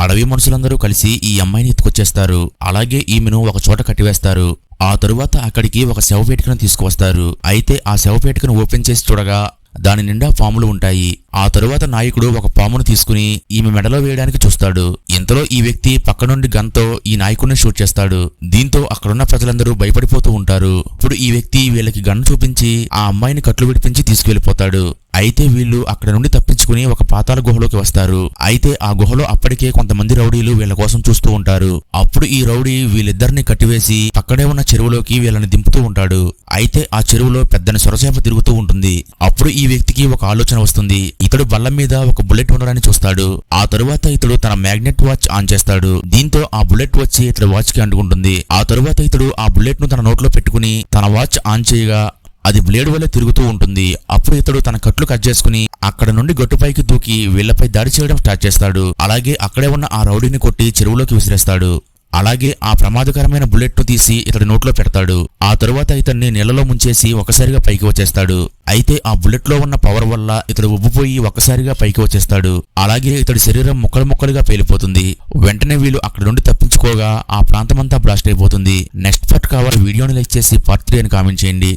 అడవి మనుషులందరూ కలిసి ఈ అమ్మాయిని ఎత్తుకొచ్చేస్తారు. అలాగే ఈమెను ఒక చోట కట్టివేస్తారు. ఆ తరువాత అక్కడికి ఒక శవపేటికను తీసుకువస్తారు. అయితే ఆ శవపేటికను ఓపెన్ చేసి చూడగా దాని నిండా పాములు ఉంటాయి. ఆ తరువాత నాయకుడు ఒక పామును తీసుకుని ఈమె మెడలో వేయడానికి చూస్తాడు. ఇంతలో ఈ వ్యక్తి పక్క నుండి గన్తో ఈ నాయకుడిని షూట్ చేస్తాడు. దీంతో అక్కడున్న ప్రజలందరూ భయపడిపోతూ ఉంటారు. ఇప్పుడు ఈ వ్యక్తి వీళ్ళకి గన్ను చూపించి ఆ అమ్మాయిని కట్లు విడిపించి తీసుకువెళ్ళిపోతాడు అయితే వీళ్ళు అక్కడ నుండి తప్పించుకుని ఒక పాతాల గుహలోకి వస్తారు. అయితే ఆ గుహలో అప్పటికే కొంతమంది రౌడీలు వీళ్ళ కోసం చూస్తూ ఉంటారు. అప్పుడు ఈ రౌడీ వీళ్ళిద్దరిని కట్టివేసి పక్కనే ఉన్న చెరువులోకి వీళ్ళని దింపుతూ ఉంటాడు. అయితే ఆ చెరువులో పెద్దని సొరచేప తిరుగుతూ ఉంటుంది. అప్పుడు ఈ వ్యక్తికి ఒక ఆలోచన వస్తుంది. ఇతడు బల్ల మీద ఒక బుల్లెట్ ఉండడాన్ని చూస్తాడు. ఆ తరువాత ఇతడు తన మ్యాగ్నెట్ వాచ్ ఆన్ చేస్తాడు. దీంతో ఆ బుల్లెట్ వచ్చి ఇతడు వాచ్కి అంటుకుంటుంది. ఆ తరువాత ఇతడు ఆ బుల్లెట్ను తన నోట్లో పెట్టుకుని తన వాచ్ ఆన్ చేయగా అది బ్లేడ్ వల్ల తిరుగుతూ ఉంటుంది. అప్పుడు ఇతడు తన కట్లు కట్ చేసుకుని అక్కడ నుండి గట్టుపైకి దూకి వీళ్ళపై దాడి చేయడం స్టార్ట్ చేస్తాడు. అలాగే అక్కడే ఉన్న ఆ రౌడీని కొట్టి చెరువులోకి విసిరేస్తాడు. అలాగే ఆ ప్రమాదకరమైన బుల్లెట్ను తీసి ఇతడి నోట్లో పెడతాడు. ఆ తరువాత ఇతన్ని నీళ్ళలో ముంచేసి ఒకసారిగా పైకి వచ్చేస్తాడు. అయితే ఆ బుల్లెట్లో ఉన్న పవర్ వల్ల ఇతడు ఉబ్బిపోయి ఒక్కసారిగా పైకి వచ్చేస్తాడు. అలాగే ఇతడి శరీరం ముక్కలు ముక్కలుగా పేలిపోతుంది. వెంటనే వీళ్ళు అక్కడ నుండి తప్పించుకోగా ఆ ప్రాంతమంతా బ్లాస్ట్ అయిపోతుంది. నెక్స్ట్ పార్ట్ కావాలి. వీడియోని లైక్ చేసి పార్ట్ త్రీ అని కామెంట్ చేయండి.